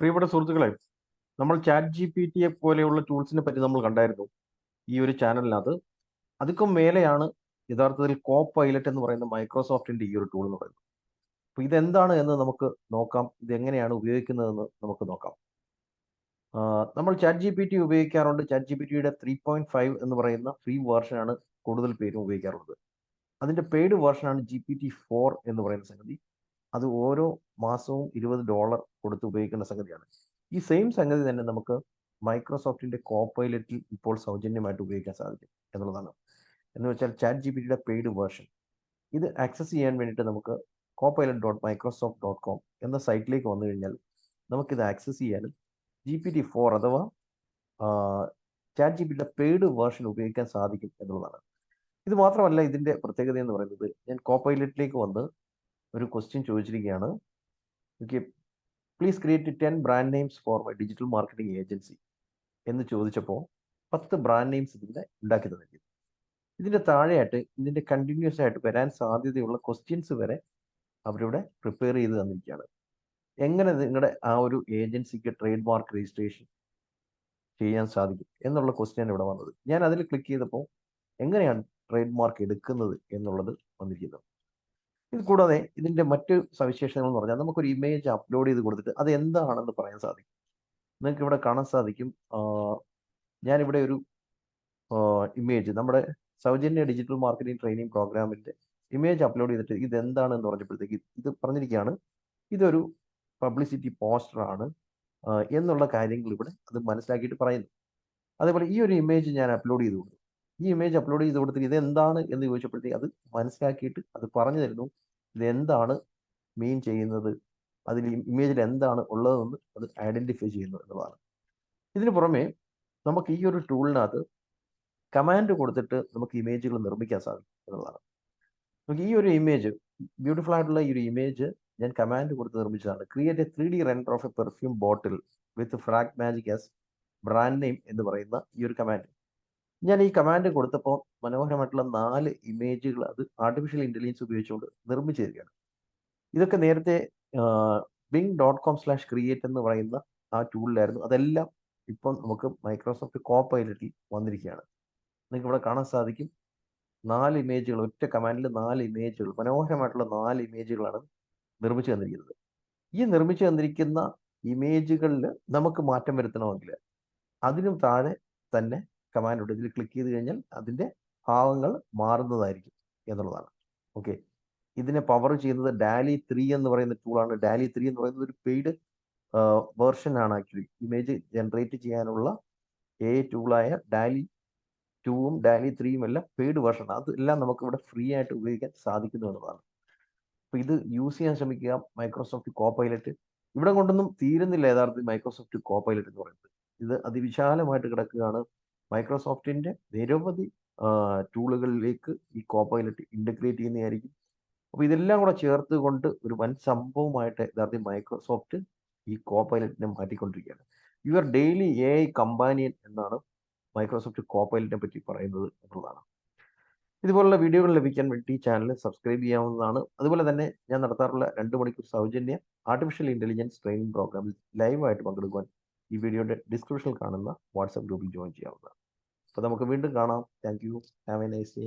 പ്രിയപ്പെട്ട സുഹൃത്തുക്കളെ നമ്മൾ ചാറ്റ് ജി പി ടിയെ പോലെയുള്ള ടൂൾസിനെ പറ്റി നമ്മൾ കണ്ടായിരുന്നു ഈ ഒരു ചാനലിനകത്ത്. അതിക്കും മേലെയാണ് യഥാർത്ഥത്തിൽ കോ പൈലറ്റ് എന്ന് പറയുന്ന മൈക്രോസോഫ്റ്റിന്റെ ഈ ഒരു ടൂൾ എന്ന് പറയുന്നത്. അപ്പൊ ഇതെന്താണ് എന്ന് നമുക്ക് നോക്കാം. ഇതെങ്ങനെയാണ് ഉപയോഗിക്കുന്നതെന്ന് നമുക്ക് നോക്കാം. നമ്മൾ ചാറ്റ് ജി പി ടി ഉപയോഗിക്കാറുണ്ട്. ചാറ്റ് ജി പി ടിയുടെ ത്രീ പോയിന്റ് ഫൈവ് എന്ന് പറയുന്ന ഫ്രീ വേർഷനാണ് കൂടുതൽ പേരും ഉപയോഗിക്കാറുള്ളത്. അതിന്റെ പെയ്ഡ് വേർഷനാണ് ജി പി ടി ഫോർ എന്ന് പറയുന്ന സംഗതി. അത് ഓരോ മാസവും ഇരുപത് ഡോളർ കൊടുത്ത് ഉപയോഗിക്കേണ്ട സംഗതിയാണ്. ഈ സെയിം സംഗതി തന്നെ നമുക്ക് മൈക്രോസോഫ്റ്റിന്റെ കോപ്പൈലറ്റിൽ ഇപ്പോൾ സൗജന്യമായിട്ട് ഉപയോഗിക്കാൻ സാധിക്കും എന്നുള്ളതാണ്. എന്ന് വെച്ചാൽ ചാറ്റ് ജി പി ടിയുടെ പെയ്ഡ് വേർഷൻ. ഇത് ആക്സസ് ചെയ്യാൻ വേണ്ടിയിട്ട് നമുക്ക് copilot dot Microsoft dot com എന്ന സൈറ്റിലേക്ക് വന്നു കഴിഞ്ഞാൽ നമുക്കിത് ആക്സസ് ചെയ്യാനും ജി പി ടി ഫോർ അഥവാ ചാറ്റ് ജി പിയുടെ പെയ്ഡ് വേർഷൻ ഉപയോഗിക്കാൻ സാധിക്കും എന്നുള്ളതാണ്. ഇത് മാത്രമല്ല ഇതിന്റെ പ്രത്യേകത എന്ന് പറയുന്നത് ഞാൻ കോപ്പൈലറ്റിലേക്ക് വന്ന് ഒരു question ചോദിച്ചിരിക്കുകയാണ്. Okay please create ten brand names for my digital marketing agency എന്ന് ചോദിച്ചപ്പോൾ പത്ത് ബ്രാൻഡ് നെയിംസ് ഇതിൽ ഉണ്ടാക്കി തന്നിരിക്കുന്നു ഇതിന്റെ താഴെയായിട്ട് ഇതിന്റെ കണ്ടിന്യൂസ് ആയിട്ട് വരാൻ സാധ്യതയുള്ള ക്വസ്റ്റ്യൻസ് വരെ അവരിവിടെ പ്രിപ്പയർ ചെയ്ത് തന്നിരിക്കുകയാണ്. എങ്ങനെ നിങ്ങളുടെ ആ ഒരു ഏജൻസിക്ക് ട്രേഡ് മാർക്ക് രജിസ്ട്രേഷൻ ചെയ്യാൻ സാധിക്കും എന്നുള്ള ക്വസ്റ്റ്യൻ ഇവിടെ വന്നത്. ഞാൻ അതിൽ ക്ലിക്ക് ചെയ്തപ്പോൾ എങ്ങനെയാണ് ട്രേഡ് മാർക്ക് എടുക്കുന്നത് എന്നുള്ളത് വന്നിരിക്കുന്നത്. ഇത് കൂടാതെ ഇതിന്റെ മറ്റ് സവിശേഷതകൾ എന്ന് പറഞ്ഞാൽ നമുക്കൊരു ഇമേജ് അപ്ലോഡ് ചെയ്ത് കൊടുത്തിട്ട് അത് എന്താണെന്ന് പറയാൻ സാധിക്കും. നിങ്ങൾക്ക് ഇവിടെ കാണാൻ സാധിക്കും ഞാനിവിടെ ഒരു ഇമേജ് നമ്മുടെ സൗജന്യ ഡിജിറ്റൽ മാർക്കറ്റിംഗ് ട്രെയിനിങ് പ്രോഗ്രാമിന്റെ ഇമേജ് അപ്ലോഡ് ചെയ്തിട്ട് ഇത് എന്താണെന്ന് പറഞ്ഞപ്പോഴത്തേക്ക് ഇത് പറഞ്ഞിരിക്കുകയാണ്. ഇതൊരു പബ്ലിസിറ്റി പോസ്റ്റർ ആണ് എന്നുള്ള കാര്യങ്ങൾ ഇവിടെ അത് മനസ്സിലാക്കിയിട്ട് പറയുന്നു. അതേപോലെ ഈ ഒരു ഇമേജ് ഞാൻ അപ്ലോഡ് ചെയ്ത് ഈ ഇമേജ് അപ്ലോഡ് ചെയ്ത് കൊടുത്തിട്ട് ഇതെന്താണ് എന്ന് ചോദിച്ചപ്പോഴത്തേക്ക് അത് മനസ്സിലാക്കിയിട്ട് അത് പറഞ്ഞു തരുന്നു. ഇതെന്താണ് മീൻ ചെയ്യുന്നത്? അതിൽ ഇമേജിൽ എന്താണ് ഉള്ളതെന്ന് അത് ഐഡന്റിഫൈ ചെയ്യുന്നു എന്നുള്ളതാണ്. ഇതിന് പുറമെ നമുക്ക് ഈ ഒരു ടൂളിനകത്ത് കമാൻഡ് കൊടുത്തിട്ട് നമുക്ക് ഇമേജുകൾ നിർമ്മിക്കാൻ സാധിക്കും എന്നുള്ളതാണ്. നമുക്ക് ഈ ഒരു ഇമേജ് ബ്യൂട്ടിഫുൾ ആയിട്ടുള്ള ഈ ഒരു ഇമേജ് ഞാൻ കമാൻഡ് കൊടുത്ത് നിർമ്മിച്ചതാണ്. Create a three D render of a perfume bottle with frag magic as brand name എന്ന് പറയുന്ന ഈ ഒരു കമാൻഡ് ഞാൻ ഈ കമാൻഡ് കൊടുത്തപ്പോൾ മനോഹരമായിട്ടുള്ള നാല് ഇമേജുകൾ അത് ആർട്ടിഫിഷ്യൽ ഇന്റലിജൻസ് ഉപയോഗിച്ചുകൊണ്ട് നിർമ്മിച്ചു തരികയാണ് ഇതൊക്കെ നേരത്തെ Bing dot com slash create എന്ന് പറയുന്ന ആ ടൂളിലായിരുന്നു അതെല്ലാം ഇപ്പം നമുക്ക് മൈക്രോസോഫ്റ്റ് കോ പൈലറ്റിൽ വന്നിരിക്കുകയാണ്. നിങ്ങൾക്ക് ഇവിടെ കാണാൻ സാധിക്കും. നാല് ഇമേജുകൾ ഒറ്റ കമാൻഡിൽ നാല് ഇമേജുകൾ മനോഹരമായിട്ടുള്ള നാല് ഇമേജുകളാണ് നിർമ്മിച്ചു തന്നിരിക്കുന്നത്. ഈ നിർമ്മിച്ചു തന്നിരിക്കുന്ന ഇമേജുകളിൽ നമുക്ക് മാറ്റം വരുത്തണമെങ്കിൽ അതിനും താഴെ തന്നെ കമാൻഡ് ഉണ്ട് ഇതിൽ ക്ലിക്ക് ചെയ്ത് കഴിഞ്ഞാൽ അതിന്റെ ഭാവങ്ങൾ മാറുന്നതായിരിക്കും എന്നുള്ളതാണ്. ഓക്കെ ഇതിനെ പവർ ചെയ്യുന്നത് ഡാലി ത്രീ എന്ന് പറയുന്ന ടൂളാണ് ഡാലി ത്രീ എന്ന് പറയുന്നത് ഒരു പെയ്ഡ് വേർഷൻ ആണ് ആക്ച്വലി ഇമേജ് ജനറേറ്റ് ചെയ്യാനുള്ള എ ടൂളായ ഡാലി ടൂവും ഡാലി ത്രീയും എല്ലാം പെയ്ഡ് വേർഷൻ അതെല്ലാം നമുക്ക് ഇവിടെ ഫ്രീ ആയിട്ട് ഉപയോഗിക്കാൻ സാധിക്കുന്നു എന്നുള്ളതാണ്. അപ്പൊ ഇത് യൂസ് ചെയ്യാൻ ശ്രമിക്കുക. മൈക്രോസോഫ്റ്റ് കോ പൈലറ്റ് ഇവിടെ കൊണ്ടൊന്നും തീരുന്നില്ല യഥാർത്ഥത്തിൽ മൈക്രോസോഫ്റ്റ് കോ പൈലറ്റ് എന്ന് പറയുന്നത്. ഇത് അതിവിശാലമായിട്ട് കിടക്കുകയാണ്. മൈക്രോസോഫ്റ്റിന്റെ നിരവധി ടൂളുകളിലേക്ക് ഈ കോ ഇന്റഗ്രേറ്റ് ചെയ്യുന്നതായിരിക്കും. അപ്പോൾ ഇതെല്ലാം കൂടെ ചേർത്ത് കൊണ്ട് ഒരു വൻ സംഭവമായിട്ട് യഥാർത്ഥത്തിൽ മൈക്രോസോഫ്റ്റ് ഈ കോ പൈലറ്റിനെ മാറ്റിക്കൊണ്ടിരിക്കുകയാണ്. Your daily A I companion എന്നാണ് മൈക്രോസോഫ്റ്റ് കോ പൈലറ്റിനെ പറ്റി പറയുന്നത് എന്നുള്ളതാണ്. ഇതുപോലുള്ള വീഡിയോകൾ ലഭിക്കാൻ വേണ്ടി ചാനൽ സബ്സ്ക്രൈബ് ചെയ്യാവുന്നതാണ്. അതുപോലെ തന്നെ ഞാൻ നടത്താറുള്ള രണ്ട് മണിക്കൂർ സൗജന്യ ആർട്ടിഫിഷ്യൽ ഇന്റലിജൻസ് ട്രെയിനിങ് പ്രോഗ്രാമിൽ ലൈവായിട്ട് പങ്കെടുക്കുവാൻ ഈ വീഡിയോയുടെ ഡിസ്ക്രിപ്ഷനിൽ കാണുന്ന വാട്സാപ്പ് ഗ്രൂപ്പിൽ ജോയിൻ ചെയ്യാവുന്നതാണ്. അപ്പോൾ നമുക്ക് വീണ്ടും കാണാം. Thank you have a nice day